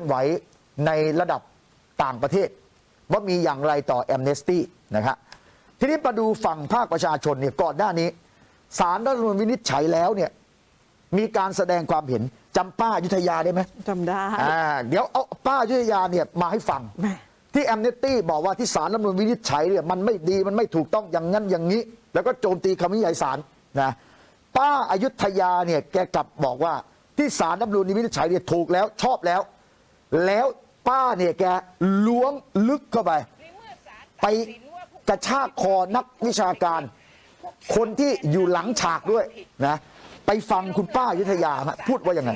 อนไหวในระดับต่างประเทศ ว่ามีอย่างไรต่อแอมเนสตี้นะครับทีนี้มาดูฝั่งภาคประชาชนเนี่ยก่อนหน้านี้สารรัฐธรรมนูญวินิจฉัยแล้วเนี่ยมีการแสดงความเห็นจำป้าอยุธยาได้ไหมจำได้อ่าเดี๋ยวเอาป้าอยุธยาเนี่ยมาให้ฟังแหม่ที่แอมเนสตี้บอกว่าที่สารรัฐธรรมนูญวินิจฉัยเนี่ยมันไม่ดีมันไม่ถูกต้องอย่างนั้นอย่างนี้ แล้วก็โจมตีคำวินิจฉัยสารนะป้าอายุทยาเนี่ยแกกลับบอกว่าที่สารรัฐธรรมนูญวินิจฉัยเนี่ยถูกแล้วชอบแล้ว แล้วป้าเนี่ยแกล้วงลึกเข้าไป ไปกระชากคอนักวิชาการ คนที่อยู่หลังฉากด้วยนะ ไปฟังคุณป้ายุทธยาฮะพูดว่ายังไง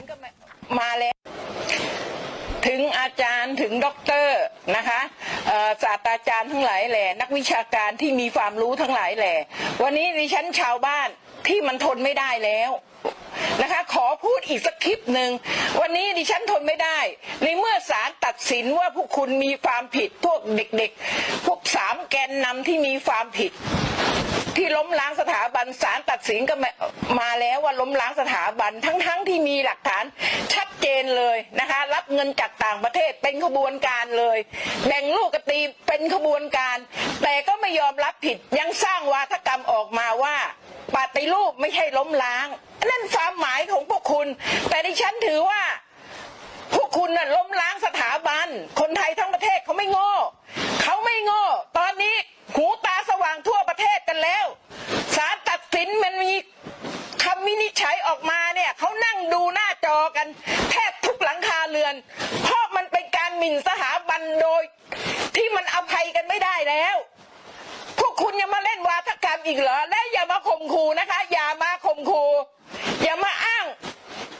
มาแล้วถึงอาจารย์ถึงด็อกเตอร์นะคะศาสตราจารย์ทั้งหลายแหล่นักวิชาการที่มีความรู้ทั้งหลายแหล่วันนี้ดิฉันชาวบ้านที่มันทนไม่ได้แล้ว นะคะ ขอพูดอีกสักคลิปหนึ่ง วันนี้ดิฉันทนไม่ได้ ในเมื่อศาลตัดสินว่าพวกคุณมีความผิดพวกเด็กๆ พวกสามแกนนำที่มีความผิด ที่ล้มล้างสถาบันศาลตัดสินก็มามาแล้วว่าล้มล้างสถาบันทั้งๆทที่มีหลักฐานชัดเจนเลยนะคะ รับเงินจากต่างประเทศเป็นขบวนการเลยแบ่งลูกกตีเป็นขบวนการ แต่ก็ไม่ยอมรับผิดยังสร้างวาทกรรมออกมาว่าปฏิรูปไม่ใช่ล้มล้าง นั่นความหมายของพวกคุณ แต่ดิฉันถือว่า พวกคุณน่ะล้มล้างสถาบัน คนไทยทั้งประเทศเขาไม่โง่เขาไม่โง่ ตอนนี้หูตาสว่างทั่วประเทศกันแล้วศาลตัดสินมันมีคำวินิจฉัยออกมาเนี่ยเขานั่งดูหน้าจอกันแทบทุกหลังคาเรือน เพราะมันเป็นการหมิ่นสถาบันโดย ที่มันอภัยกันไม่ได้แล้ว พวกคุณยังมาเล่นวาทกรรมอีกเหรอ และอย่ามาข่มขู่นะคะ อย่ามาข่มขู่ อย่ามาอ้าง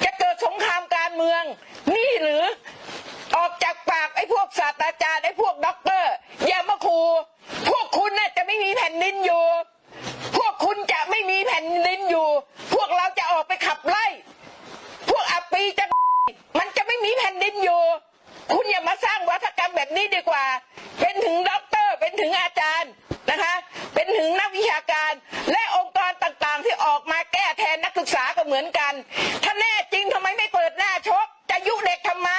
จะเกิดสงครามการเมือง นี่หรือออกจากปากไอ้พวกศาสตราจารย์ไอ้พวกด็อกเตอร์ อย่ามาขู่พวกคุณน่ะจะไม่มีแผ่นดินอยู่ พวกคุณจะไม่มีแผ่นดินอยู่ พวกเราจะออกไปขับไล่ พวกอัปปีจะมันจะไม่มีแผ่นดินอยู่ คุณอย่ามาสร้างวัฒกรรมแบบนี้ดีกว่า เป็นถึงด็อกเตอร์ เป็นถึงอาจารย์นะคะ เป็นถึงนักวิชาการและอง เหมือนกัน ถ้าแน่จริงทำไมไม่เปิดหน้าชก จะยุเด็กทำไม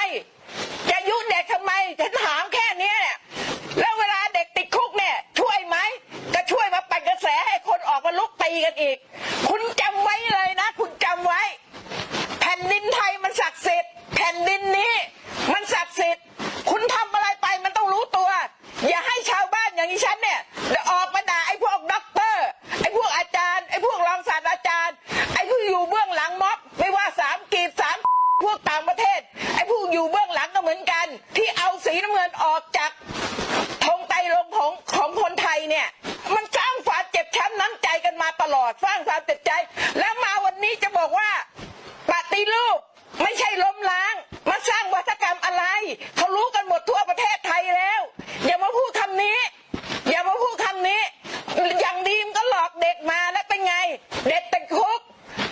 จะยุเด็กทำไมฉันถามแค่นี้ยเนี่ยแล้วเวลาเด็กติดคุกเนี่ยช่วยไหมก็ช่วยมาปั่นกระแสให้คนออกมาลุกตีกันอีก คุณจำไว้เลยนะ คุณจำไว้ แผ่นดินไทยมันศักดิ์สิทธิ์แผ่นดินนี้ มันศักดิ์สิทธิ์คุณทำอะไรไปมันต้องรู้ตัว อย่าให้ชาวบ้านอย่างนี้ฉันเนี่ยออก ไอ้ผู้อยู่เบื้องหลังก็เหมือนกัน ที่เอาสีน้ำเงินออกจากธงไตรงของของคนไทยเนี่ย มันสร้างความเจ็บช้ำน้ำใจกันมาตลอดสร้างความเจ็บใจ แล้วมาวันนี้จะบอกว่าปฏิรูปไม่ใช่ล้มล้าง มาสร้างวัฒกรรมอะไรเขารู้กันหมดทั่วประเทศไทยแล้ว อย่ามาพูดคำนี้ อย่ามาพูดคำนี้ อย่างดีมนก็หลอกเด็กมาแล้วเป็นไง เด็กติดคุก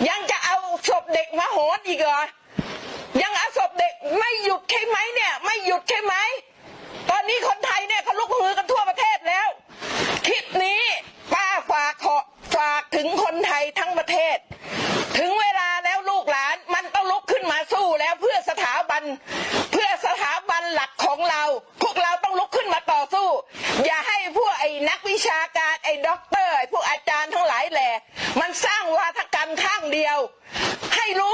ยังจะเอาศพเด็กมาโหนอีกเหรอ ด็กไม่หยุดใช่ไหมเนี่ย ไม่หยุดใช่ไหม ตอนนี้คนไทยเนี่ยเขาลุกฮือกันทั่วประเทศแล้ว คลิปนี้ป้าฝากขอฝากถึงคนไทยทั้งประเทศ ถึงเวลาแล้วลูกหลานมันต้องลุกขึ้นมาสู้แล้วเพื่อสถาบัน เพื่อสถาบันหลักของเรา พวกเราต้องลุกขึ้นมาต่อสู้ อย่าให้พวกไอ้นักวิชาการไอ้ด็อกเตอร์ไอ้พวกอาจารย์ทั้งหลายแหล่มันสร้างวาทกรรมข้างเดียว ให้รู้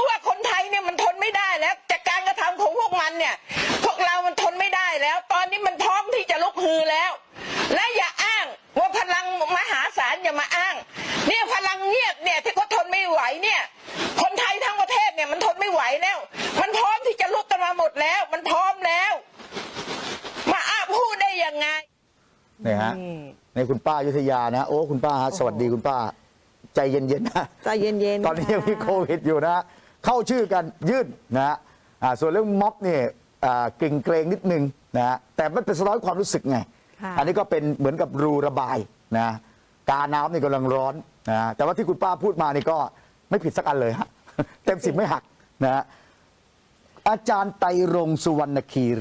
นนี้มันพร้อมที่จะลุกฮือแล้ว และอย่าอ้างว่าพลังมหาศาลอย่ามาอ้าง เนี่ยพลังเงียบเนี่ยที่เขาทนไม่ไหวเนี่ย คนไทยทั้งประเทศเนี่ยมันทนไม่ไหวแล้ว มันพร้อมที่จะลุกกันมาหมดแล้ว มันพร้อมแล้ว มาอ้างพูดได้ยังไงนี่ฮะนี่ในคุณป้าอยุธยานะโอ้คุณป้าฮะสวัสดีคุณป้า ใจเย็นๆนะใจเย็นๆตอนนี้ยังมีค่ะโควิดอยู่นะ เข้าชื่อกันยื่นนะฮะอ่าส่วนเรื่องม็อบเนี่ยอ่าเกรงเกรงๆนิดนึง นะฮะแต่มันเป็นสะท้อนความรู้สึกไง ค่ะอันนี้ก็เป็นเหมือนกับรูระบายนะกาน้ำนี่กำลังร้อนนะแต่ว่าที่คุณป้าพูดมานี่ก็ไม่ผิดสักอันเลยฮะ เต็มสิบไม่หักนะฮะอาจารย์ไตรรงค์สุวรรณคีรี